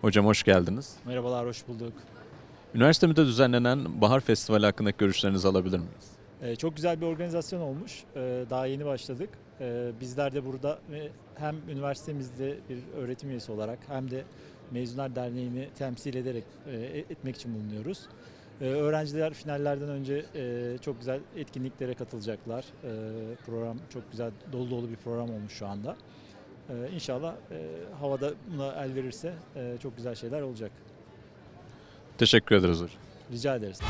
Hocam hoş geldiniz. Merhabalar, hoş bulduk. Üniversitemizde düzenlenen Bahar Festivali hakkındaki görüşlerinizi alabilir miyiz? Ee, çok güzel bir organizasyon olmuş. Ee, daha yeni başladık. Ee, bizler de burada hem üniversitemizde bir öğretim üyesi olarak hem de Mezunlar Derneği'ni temsil ederek e, etmek için bulunuyoruz. Ee, öğrenciler finallerden önce e, çok güzel etkinliklere katılacaklar. Program çok güzel, dolu dolu bir program olmuş şu anda. Ee, inşallah e, havada buna el verirse e, çok güzel şeyler olacak. Teşekkür ederiz hocam. Rica ederiz.